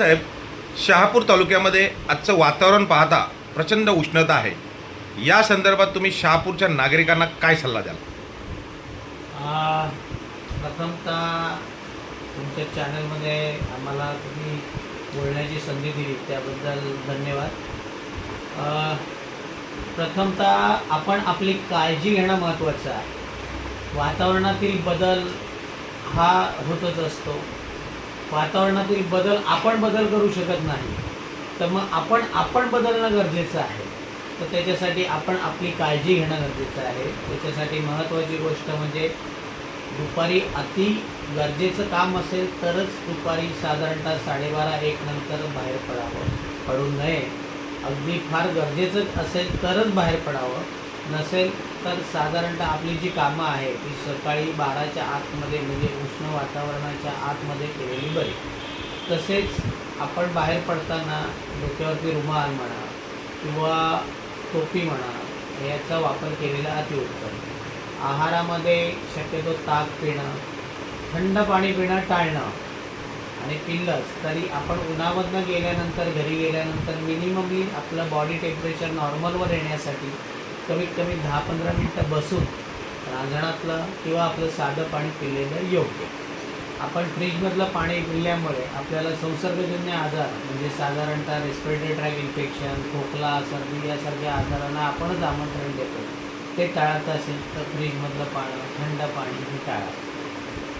साहेब शहापूर तालुक्यामध्ये आजचं वातावरण पाहता प्रचंड उष्णता आहे. या संदर्भात तुम्ही शहापूरच्या नागरिकांना काय सल्ला द्याल? प्रथमतः तुमच्या चॅनलमध्ये आम्हाला तुम्ही बोलण्याची संधी दिली त्याबद्दल धन्यवाद. प्रथमतः आपण आपली काळजी घेणं महत्त्वाचं आहे. वातावरणातील बदल हा होतच असतो. वातावरणातील बदल आपण बदल करू शकत नाही. तर मग आपण आपण बदलणं गरजेचं आहे. तर त्याच्यासाठी आपण आपली काळजी घेणं गरजेचं आहे. त्याच्यासाठी महत्त्वाची गोष्ट म्हणजे दुपारी अति गरजेचं काम असेल तरच दुपारी साधारणतः साडेबारा एक नंतर बाहेर पडावं. पडू नये. अगदी फार गरजेचं असेल तरच बाहेर पडावं. नसेल तर साधारणतः आपली जी कामं आहे ती सकाळी बाराच्या आतमध्ये म्हणजे उष्ण वातावरणाच्या आतमध्ये केलेली बरी. तसेच आपण बाहेर पडताना डोक्यावरती रुमाल म्हणा किंवा टोपी म्हणा याचा वापर केलेला अतिउत्तम. आहारामध्ये शक्यतो ताक पिणं थंड पाणी पिणं टाळणं आणि पिल्लंच तरी आपण उन्हामधनं गेल्यानंतर घरी गेल्यानंतर मिनिममली आपलं बॉडी टेम्परेचर नॉर्मलवर येण्यासाठी कमीत कमी दहा पंधरा मिनटं बसून रांजणातलं किंवा आपलं साधं पाणी पिलेलं योग्य. आपण फ्रीजमधलं पाणी पिल्यामुळे आपल्याला संसर्गजन्य आजार म्हणजे साधारणतः रेस्पिरेटरी ट्रॅक इन्फेक्शन खोकला सर्दी यासारख्या आजारांना आपणच आमंत्रण देतो. ते टाळत असेल तर फ्रीजमधलं पाणी थंड पाणी हे टाळा.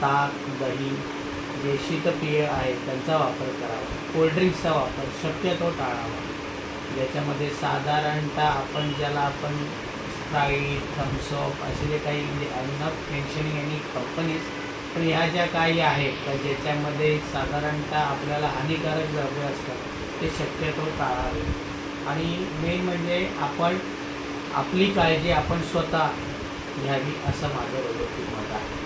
ताक दही जे शीतपेय आहेत त्यांचा वापर करावा. कोल्ड्रिंक्सचा वापर शक्यतो टाळावा. ज्याच्यामध्ये साधारणतः आपण ज्याला आपण स्प्राईट थम्सअप असे जे काही म्हणजे अन्न मेन्शनिंग आणि कंपनीज पण ह्या ज्या काही आहेत तर ज्याच्यामध्ये साधारणतः आपल्याला हानिकारक द्रव्य असतात ते शक्यतो टाळावे. आणि मेन म्हणजे आपण आपली काळजी आपण स्वतः घ्यावी असं माझं वैयक्तिक मत आहे.